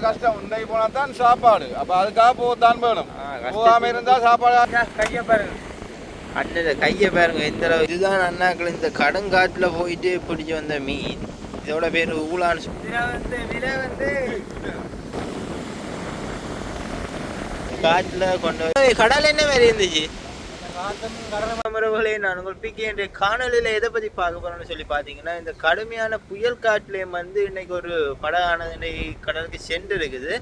கஷ்டம் உண்டை போனா தான் சாப்பாடு அப்ப அதுக்காக போகத்தான் வேணும் போகாம இருந்தா சாப்பாடு கையை பாருங்க அண்ணன் கையை பாருங்க இந்த இதுதான் அண்ணாக்கள் இந்த கடுங்காட்டுல போயிட்டு பிடிச்சி வந்த மீன் இதோட பேர் ஊலான்னு சொல்லி விலை வந்து விலை வந்து காட்டுல கொண்டு போய் கடல் என்ன மாதிரி இருந்துச்சு உறவுகளே நான் உங்கள் பிகே என்ற காணொலியில் எதை பற்றி பார்க்க போறோம்னு சொல்லி பார்த்தீங்கன்னா இந்த கடுமையான புயல் காட்டுலேயும் வந்து இன்னைக்கு ஒரு படகானது இன்னைக்கு கடலுக்கு சென்று இருக்குது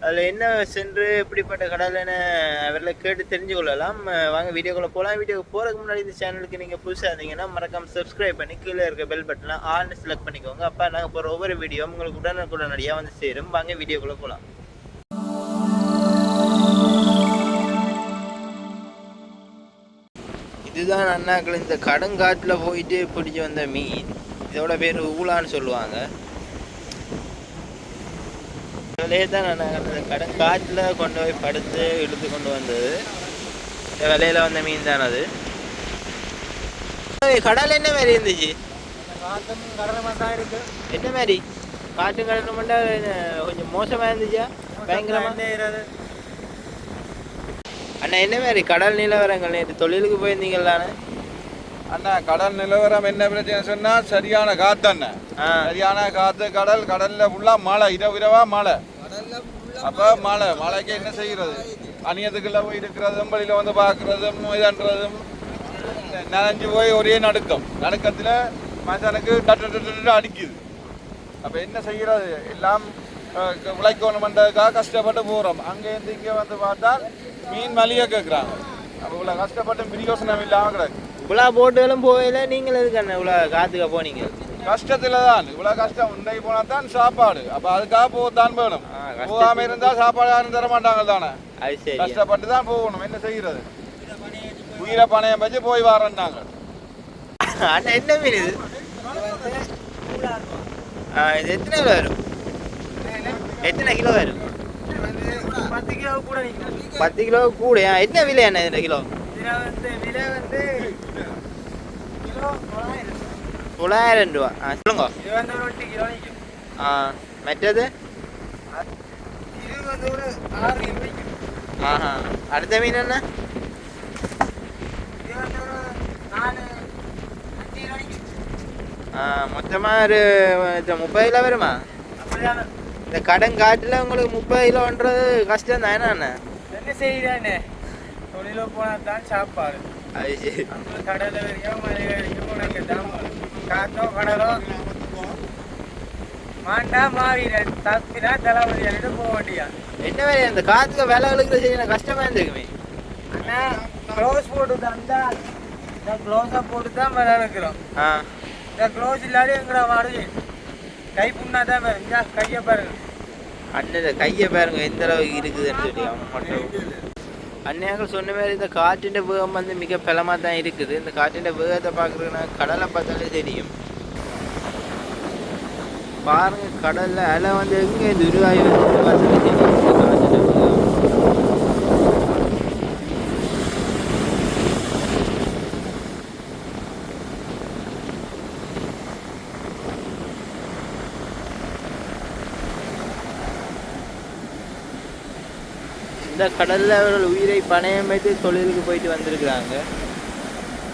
அதில் என்ன சென்று எப்படிப்பட்ட கடல்னு அவரில் கேட்டு தெரிஞ்சு கொள்ளலாம் வாங்க வீடியோக்குள்ளே போகலாம் வீடியோக்கு போகிறதுக்கு முன்னாடி இந்த சேனலுக்கு நீங்கள் புதுசாக இருந்தீங்கன்னா மறக்காமல் சப்ஸ்கிரைப் பண்ணி கீழே இருக்க பெல் பட்டனை ஆல்னு செலக்ட் பண்ணிக்கோங்க அப்போ நாங்கள் போகிற ஒவ்வொரு வீடியோ உங்களுக்கு உடனுக்குடனடியாக வந்து சேரும் வாங்க வீடியோக்குள்ளே போகலாம் இதுதான் அண்ணாக்கள் இந்த கடுங்காட்டில் போயிட்டு பிடிச்சி வந்த மீன். இதோட பேர் ஊலான்னு சொல்லுவாங்க. விலையை தான் அண்ணாக்கள் இந்த கடுங்காட்டில் கொண்டு போய் படுத்து இழுத்து கொண்டு வந்தது. இந்த விலையில வந்த மீன் தான் அது. கடல் என்ன மாதிரி இருந்துச்சு? என்ன மாதிரி? காட்டு கடல் மட்டும் கொஞ்சம் மோசமாக இருந்துச்சா? பயங்கரமா? நேரம் அண்ணா என்ன மாதிரி கடல் நிலவரங்கள்? நேற்று தொழிலுக்கு போயிருந்தீங்களாண்ணே அண்ணா? கடல் நிலவரம் என்ன பிரச்சனை சொன்னா சரியான காத்து அண்ணன் ஆ. சரியான காத்து கடல் கடல்ல ஃபுல்லா மழை இரவு இரவா மழை. அப்ப மழை மழைக்கு என்ன செய்யறது? அநியத்துக்குள்ள போய் இருக்கிறதும் வெளியில வந்து பாக்குறதும் இதன்றதும் நனைஞ்சு போய் ஒரே நடுக்கம். நடுக்கத்துல மனுஷனுக்கு டட்டு டட்டு அடிக்குது. அப்ப என்ன செய்யறது? எல்லாம் விளைக்கணும் பண்றதுக்காக கஷ்டப்பட்டு போறோம். அங்க இருந்து இங்க வந்து பார்த்தா மீன் மலிய கேக்குறாங்க. அப்ப இவ்வளவு கஷ்டப்பட்டு பிரியோசனம் இல்லாம கிடக்கு. இவ்வளோ போட்டுகளும் போகல நீங்கள் எதுக்கு அண்ணா இவ்வளோ காத்துக்க போனீங்க? கஷ்டத்துல தான் இவ்வளவு கஷ்டம். உண்டை போனா தான் சாப்பாடு. அப்ப அதுக்காக போகத்தான் வேணும். போகாம இருந்தா சாப்பாடு யாரும் தர மாட்டாங்க தானே. கஷ்டப்பட்டு தான் போகணும். என்ன செய்யறது? உயிரை பணையம் வச்சு போய் அண்ணா என்ன மீன் இது எத்தனை கிலோ வரும்? எத்தனை கிலோ வரும்? பத்து கிலோ கூட பத்து கிலோ கூடயா? என்ன விலை அண்ணா இந்த கிலோ? விலை வந்து கிலோ தொள்ளாயிரம். ரூபா. ஆ சொல்லுங்க. எட்டு கிலோ ஆ மற்றது? ஒரு ஆறு ஆஹா. அடுத்த மீன் என்ன? மொத்தமாக ஒரு முப்பது கிலோ வருமா? இந்த கடன் காட்டில் உங்களுக்கு முப்பது கிலோன்றது கஷ்டம் தான் என்ன என்ன செய்கிறானே தொழில போனால் தான் சாப்பாடு. அது சரி. கடலை வரைக்கும் மலை வரைக்கும் உனக்கு தான் காத்தோ கடலோ மாண்டா மாவீரன் தப்பினா தளபதி அன்னிட்டு போக வேண்டியா என்ன மாதிரி அந்த காத்துக்கு வேலை கழுக்கிற சரி கஷ்டமா இருந்திருக்குமே. அண்ணா க்ளோஸ் போட்டு தந்தா இந்த க்ளோஸை போட்டு தான் இருக்கிறோம் இந்த க்ளோஸ் இல்லாத எங்கட மாடு கை புண்ணா தான் இந்த கையை பாருங்க. அண்ணன் கையை பாருங்க எந்த அளவுக்கு இருக்குதுன்னு சொல்லி அவன் மட்டும் அன்னையாக்கள் சொன்ன மாதிரி இந்த காற்றின் வேகம் வந்து மிக பலமாக தான் இருக்குது. இந்த காற்றின் வேகத்தை பார்க்குறதுனா கடலை பார்த்தாலே தெரியும். பாருங்க கடலில் அலை வந்து எங்கே இந்த உருவாகி வந்து பார்த்தாலே தெரியும். இந்த கடலில் அவர்கள் உயிரை பணயம் வைத்து தொழிலுக்கு போயிட்டு வந்திருக்கிறாங்க.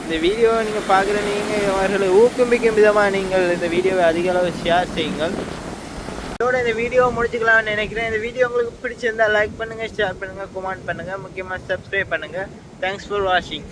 இந்த வீடியோவை நீங்கள் பார்க்குற நீங்கள் அவர்களை ஊக்குவிக்கும் விதமாக நீங்கள் இந்த வீடியோவை அதிக அளவு ஷேர் செய்யுங்கள். இதோட இந்த வீடியோவை முடிச்சுக்கலாம்னு நினைக்கிறேன். இந்த வீடியோ உங்களுக்கு பிடிச்சிருந்தா லைக் பண்ணுங்கள் ஷேர் பண்ணுங்கள் கமெண்ட் பண்ணுங்கள் முக்கியமாக சப்ஸ்கிரைப் பண்ணுங்கள் தேங்க்ஸ் ஃபார் வாட்சிங்